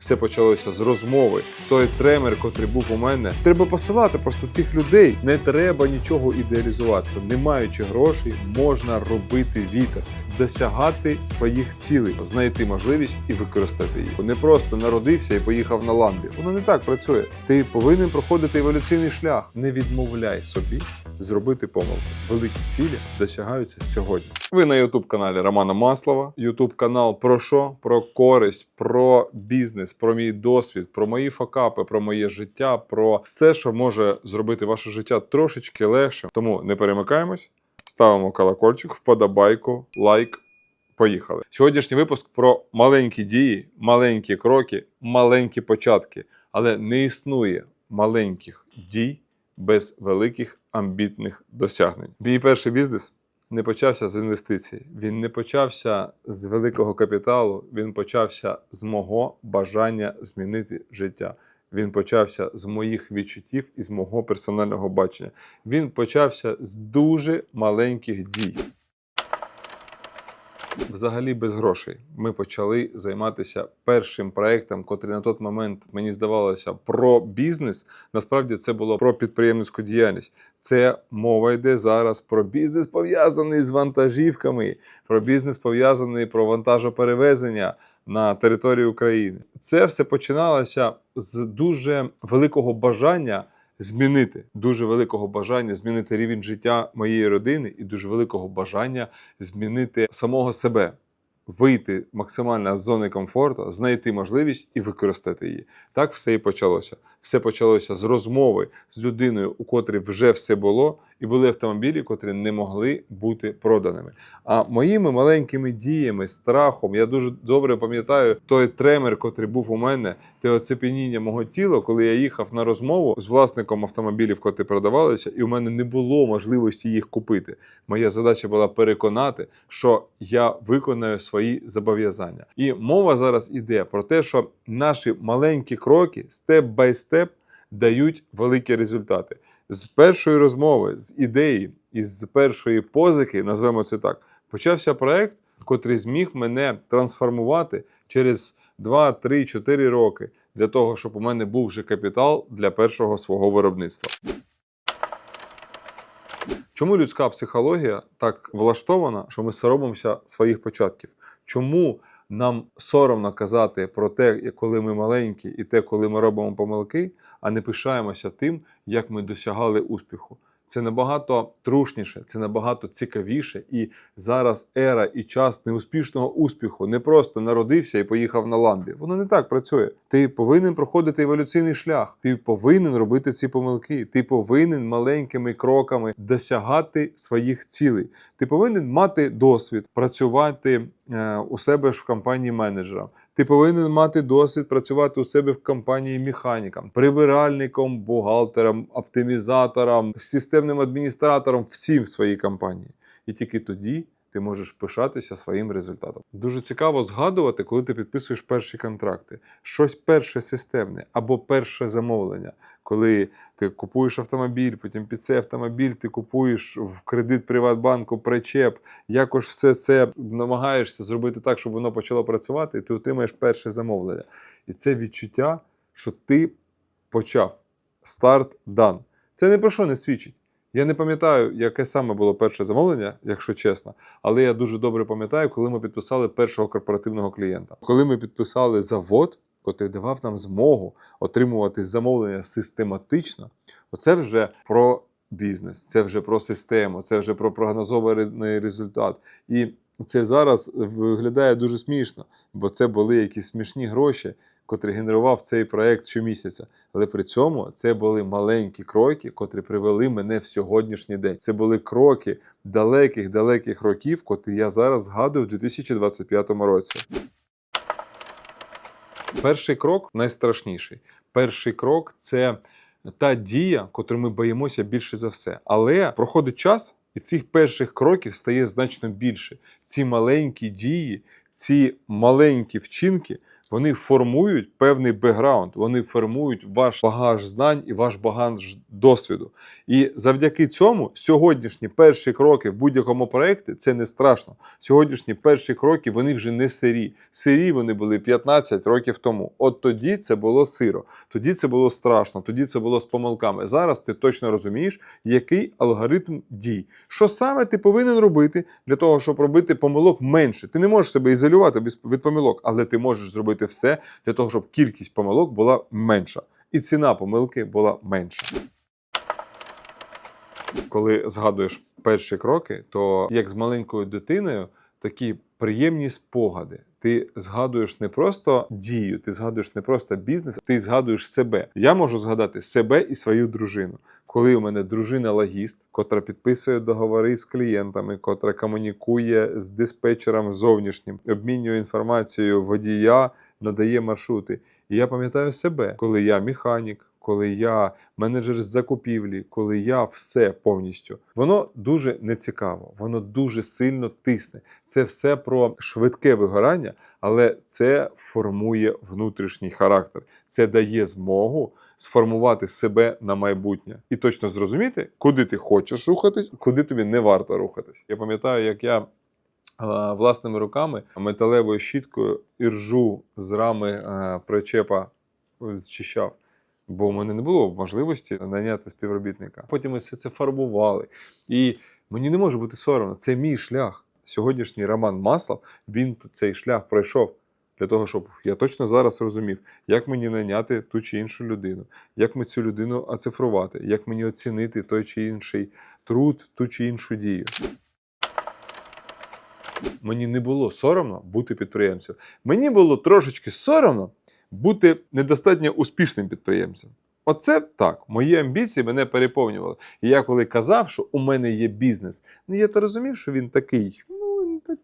Все почалося з розмови. Той тремер, котрий був у мене, треба посилати просто цих людей. Не треба нічого ідеалізувати. Не маючи грошей, можна робити вітер, досягати своїх цілей, знайти можливість і використати їх. Не просто народився і поїхав на ламбі. Воно не так працює. Ти повинен проходити еволюційний шлях. Не відмовляй собі зробити помилку. Великі цілі досягаються сьогодні. Ви на Ютуб каналі Романа Маслова. Ютуб канал про що? Про користь, про бізнес, про мій досвід, про мої факапи, про моє життя, про все, що може зробити ваше життя трошечки легше. Тому не перемикаємось, ставимо колокольчик, вподобайку, лайк. Поїхали. Сьогоднішній випуск про маленькі дії, маленькі кроки, маленькі початки. Але не існує маленьких дій без великих амбітних досягнень. Мій перший бізнес не почався з інвестицій. Він не почався з великого капіталу. Він почався з мого бажання змінити життя. Він почався з моїх відчуттів і з мого персонального бачення. Він почався з дуже маленьких дій. Взагалі без грошей ми почали займатися першим проектом, котрий на той момент мені здавалося про бізнес. Насправді це було про підприємницьку діяльність. Це мова йде зараз про бізнес пов'язаний з вантажівками, про бізнес пов'язаний про вантажоперевезення на території України. Це все починалося з дуже великого бажання змінити дуже великого бажання змінити рівень життя моєї родини і дуже великого бажання змінити самого себе, вийти максимально з зони комфорту, знайти можливість і використати її. Так все і почалося. Все почалося з розмови з людиною, у котрій вже все було, і були автомобілі, котрі не могли бути проданими. А моїми маленькими діями, страхом, я дуже добре пам'ятаю той тремер, котрий був у мене, те оцепеніння мого тіла, коли я їхав на розмову з власником автомобілів, котрі продавалися, і у мене не було можливості їх купити. Моя задача була переконати, що я виконаю свої зобов'язання. І мова зараз іде про те, що наші маленькі кроки, степ бай степ, дають великі результати. З першої розмови, з ідеї і з першої позики, назвемо це так, почався проект, котрий зміг мене трансформувати через 2, 3, 4 роки для того, щоб у мене був вже капітал для першого свого виробництва. Чому людська психологія так влаштована, що ми соромимося своїх початків? Чому нам соромно казати про те, коли ми маленькі, і те, коли ми робимо помилки, а не пишаємося тим, як ми досягали успіху? Це набагато трушніше, це набагато цікавіше. І зараз ера і час неуспішного успіху не просто народився і поїхав на ламбі. Воно не так працює. Ти повинен проходити еволюційний шлях. Ти повинен робити ці помилки. Ти повинен маленькими кроками досягати своїх цілей. Ти повинен мати досвід, працювати у себе ж в компанії менеджером. Ти повинен мати досвід працювати у себе в компанії механіком, прибиральником, бухгалтером, оптимізатором, системним адміністратором всім в своїй компанії. І тільки тоді ти можеш пишатися своїм результатом. Дуже цікаво згадувати, коли ти підписуєш перші контракти. Щось перше системне або перше замовлення. Коли ти купуєш автомобіль, потім під цей автомобіль ти купуєш в кредит Приватбанку причеп, якось все це намагаєшся зробити так, щоб воно почало працювати, і ти отримаєш перше замовлення. І це відчуття, що ти почав. Старт дан. Це не про що не свідчить. Я не пам'ятаю, яке саме було перше замовлення, якщо чесно, але я дуже добре пам'ятаю, коли ми підписали першого корпоративного клієнта. Коли ми підписали завод, який давав нам змогу отримувати замовлення систематично, оце вже про бізнес, це вже про систему, це вже про прогнозований результат. І це зараз виглядає дуже смішно, бо це були якісь смішні гроші, котрі генерував цей проект щомісяця. Але при цьому це були маленькі кроки, котрі привели мене в сьогоднішній день. Це були кроки далеких-далеких років, котрі я зараз згадую в 2025 році. Перший крок найстрашніший. Перший крок це та дія, котру ми боїмося більше за все. Але проходить час, і цих перших кроків стає значно більше. Ці маленькі дії, ці маленькі вчинки Вони формують певний бекграунд, вони формують ваш багаж знань і ваш багаж досвіду. І завдяки цьому сьогоднішні перші кроки в будь-якому проєкті це не страшно. Сьогоднішні перші кроки вони вже не сирі. Сирі вони були 15 років тому. От тоді це було сиро, тоді це було страшно, тоді це було з помилками. Зараз ти точно розумієш, який алгоритм дій. Що саме ти повинен робити для того, щоб робити помилок менше. Ти не можеш себе ізолювати від помилок, але ти можеш зробити все для того, щоб кількість помилок була менша. І ціна помилки була менша. Коли згадуєш перші кроки, то як з маленькою дитиною такі приємні спогади. Ти згадуєш не просто дію, ти згадуєш не просто бізнес, ти згадуєш себе. Я можу згадати себе і свою дружину. Коли у мене дружина логіст, котра підписує договори з клієнтами, котра комунікує з диспетчером зовнішнім, обмінює інформацією водія, надає маршрути. І я пам'ятаю себе, коли я механік, коли я менеджер з закупівлі, коли я все повністю. Воно дуже нецікаво, воно дуже сильно тисне. Це все про швидке вигорання, але це формує внутрішній характер. Це дає змогу сформувати себе на майбутнє і точно зрозуміти, куди ти хочеш рухатись, куди тобі не варто рухатись. Я пам'ятаю, як я. Власними руками металевою щіткою іржу з рами причепа е, зчищав бо в мене не було можливості наняти співробітника. Потім ми все це фарбували. І мені не може бути соромно. Це мій шлях. Сьогоднішній Роман Маслов він цей шлях пройшов для того, щоб я точно зараз розумів, як мені наняти ту чи іншу людину, як ми цю людину оцифрувати, як мені оцінити той чи інший труд, ту чи іншу дію. Мені не було соромно бути підприємцем. Мені було трошечки соромно бути недостатньо успішним підприємцем. Оце так, мої амбіції мене переповнювали. І я коли казав, що у мене є бізнес, ну я то розумів, що він такий, ну він так-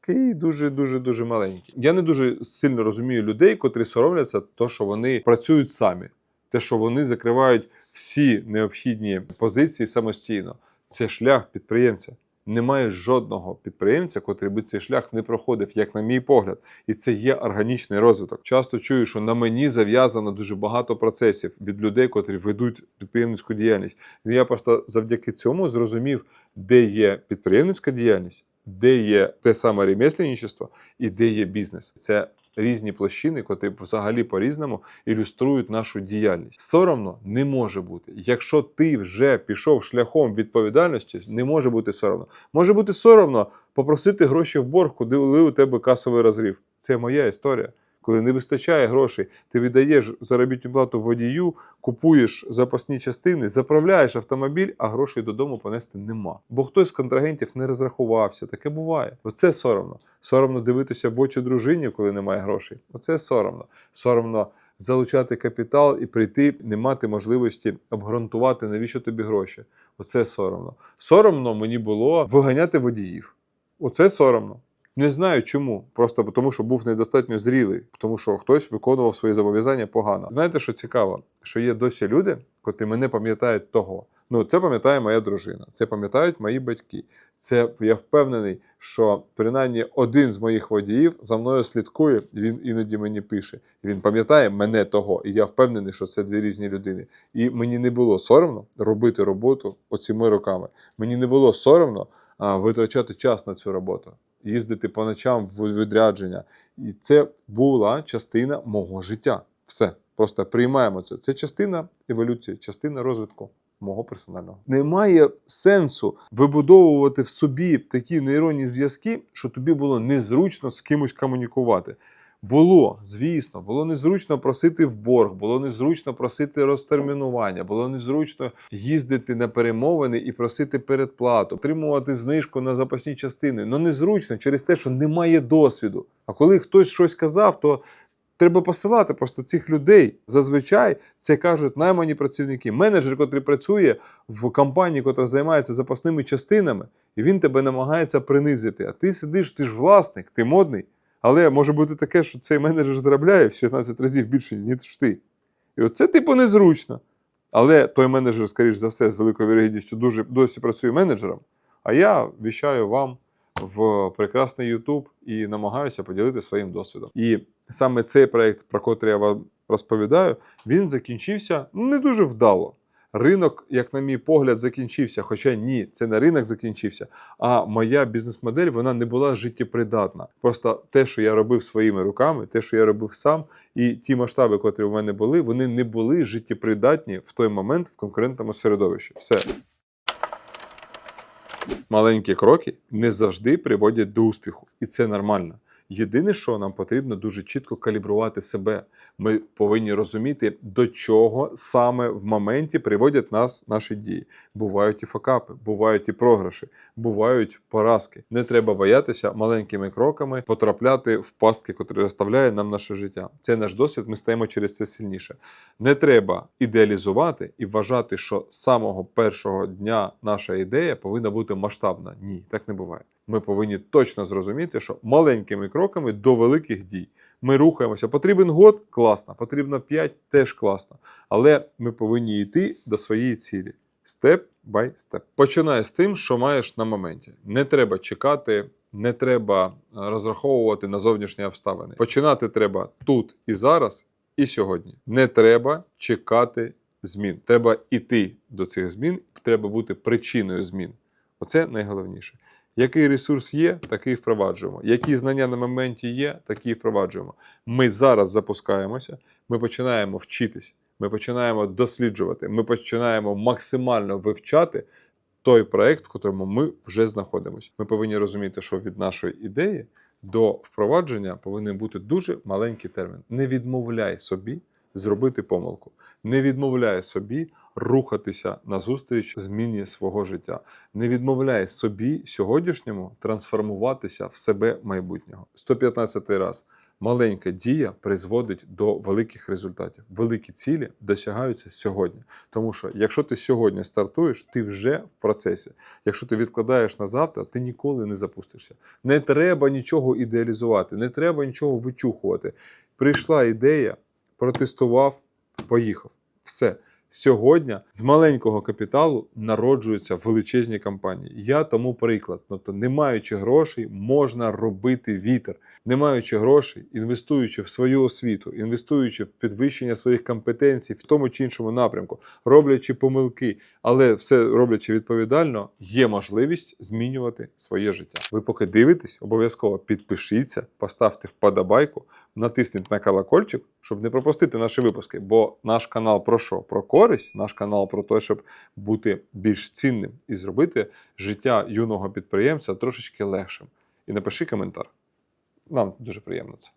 такий дуже, дуже, дуже маленький. Я не дуже сильно розумію людей, котрі соромляться, то, що вони працюють самі, те, що вони закривають всі необхідні позиції самостійно. Це шлях підприємця. Немає жодного підприємця, котрий би цей шлях не проходив, як на мій погляд. І це є органічний розвиток. Часто чую, що на мені зав'язано дуже багато процесів від людей, котрі ведуть підприємницьку діяльність. І я просто завдяки цьому зрозумів, де є підприємницька діяльність, де є те саме ремесленничество і де є бізнес. Це різні площини, котрі взагалі по-різному ілюструють нашу діяльність. Соромно не може бути. Якщо ти вже пішов шляхом відповідальності, не може бути соромно. Може бути соромно попросити гроші в борг, коли у тебе касовий розрив. Це моя історія. Коли не вистачає грошей, ти віддаєш заробітну плату водію, купуєш запасні частини, заправляєш автомобіль, а грошей додому понести нема. Бо хтось з контрагентів не розрахувався. Таке буває. Оце соромно. Соромно дивитися в очі дружині, коли немає грошей. Оце соромно. Соромно залучати капітал і прийти, не мати можливості обґрунтувати, навіщо тобі гроші. Оце соромно. Соромно мені було виганяти водіїв. Оце соромно. Не знаю чому. Просто тому, що був недостатньо зрілий, тому що хтось виконував свої зобов'язання погано. Знаєте, що цікаво? Що є досі люди, котрі мене пам'ятають того. Ну, це пам'ятає моя дружина, це пам'ятають мої батьки. Це я впевнений, що принаймні один з моїх водіїв за мною слідкує, він іноді мені пише. Він пам'ятає мене того. І я впевнений, що це дві різні людини. І мені не було соромно робити роботу оціми роками. Мені не було соромно а, витрачати час на цю роботу, їздити по ночам в відрядження. І це була частина мого життя. Все. Просто приймаємо це. Це частина еволюції, частина розвитку мого персонального. Немає сенсу вибудовувати в собі такі нейронні зв'язки, що тобі було незручно з кимось комунікувати. Було, звісно, було незручно просити в борг, було незручно просити розтермінування, було незручно їздити на перемовини і просити передплату, отримувати знижку на запасні частини. Ну незручно через те, що немає досвіду. А коли хтось щось казав, то треба посилати просто цих людей. Зазвичай це кажуть наймані працівники. Менеджер, який працює в компанії, яка займається запасними частинами, і він тебе намагається принизити. А ти сидиш, ти ж власник, ти модний. Але може бути таке, що цей менеджер заробляє в 16 разів більше, ніж ти. І оце, типу, незручно. Але той менеджер, скоріш за все, з великою вірогідністю дуже досі працює менеджером. А я віщаю вам в прекрасний YouTube і намагаюся поділити своїм досвідом. І саме цей проект, про котрий я вам розповідаю, він закінчився не дуже вдало. Ринок, як на мій погляд, закінчився. Хоча ні, це не ринок закінчився, а моя бізнес-модель вона не була життєпридатна. Просто те, що я робив своїми руками, те, що я робив сам, і ті масштаби, котрі у мене були, вони не були життєпридатні в той момент в конкурентному середовищі. Все. Маленькі кроки не завжди приводять до успіху, і це нормально. Єдине, що нам потрібно дуже чітко калібрувати себе. Ми повинні розуміти, до чого саме в моменті приводять нас наші дії. Бувають і факапи, бувають і програші, бувають поразки. Не треба боятися маленькими кроками потрапляти в пастки, котрі розставляє нам наше життя. Це наш досвід. Ми стаємо через це сильніше. Не треба ідеалізувати і вважати, що з самого першого дня наша ідея повинна бути масштабна. Ні, так не буває. Ми повинні точно зрозуміти, що маленькими кроками до великих дій. Ми рухаємося. Потрібен год класно, потрібно 5 теж класно. Але ми повинні йти до своєї цілі. Степ бай степ. Починай з тим, що маєш на моменті. Не треба чекати, не треба е, розраховувати на зовнішні обставини. Починати треба тут і зараз, і сьогодні. Не треба чекати змін. Треба йти до цих змін, треба бути причиною змін. Оце найголовніше. Який ресурс є, такий впроваджуємо. Які знання на моменті є, такі впроваджуємо. Ми зараз запускаємося, ми починаємо вчитись, ми починаємо досліджувати, ми починаємо максимально вивчати той проект, в якому ми вже знаходимося. Ми повинні розуміти, що від нашої ідеї до впровадження повинен бути дуже маленький термін. Не відмовляй собі зробити помилку. Не відмовляй собі рухатися назустріч зміні свого життя. Не відмовляй собі сьогоднішньому трансформуватися в себе майбутнього. 115 раз. Маленька дія призводить до великих результатів. Великі цілі досягаються сьогодні. Тому що якщо ти сьогодні стартуєш, ти вже в процесі. Якщо ти відкладаєш на завтра, ти ніколи не запустишся. Не треба нічого ідеалізувати, не треба нічого вичухувати. Прийшла ідея, протестував, поїхав. Все. Сьогодні з маленького капіталу народжуються величезні компанії. Я тому приклад. Тобто, не маючи грошей, можна робити вітер. Не маючи грошей, інвестуючи в свою освіту, інвестуючи в підвищення своїх компетенцій в тому чи іншому напрямку, роблячи помилки, але все роблячи відповідально, є можливість змінювати своє життя. Ви поки дивитесь, обов'язково підпишіться, поставте вподобайку, натисніть на колокольчик, щоб не пропустити наші випуски. Бо наш канал про що? Про користь, наш канал про те, щоб бути більш цінним і зробити життя юного підприємця трошечки легшим. І напиши коментар. Нам дуже приємно це.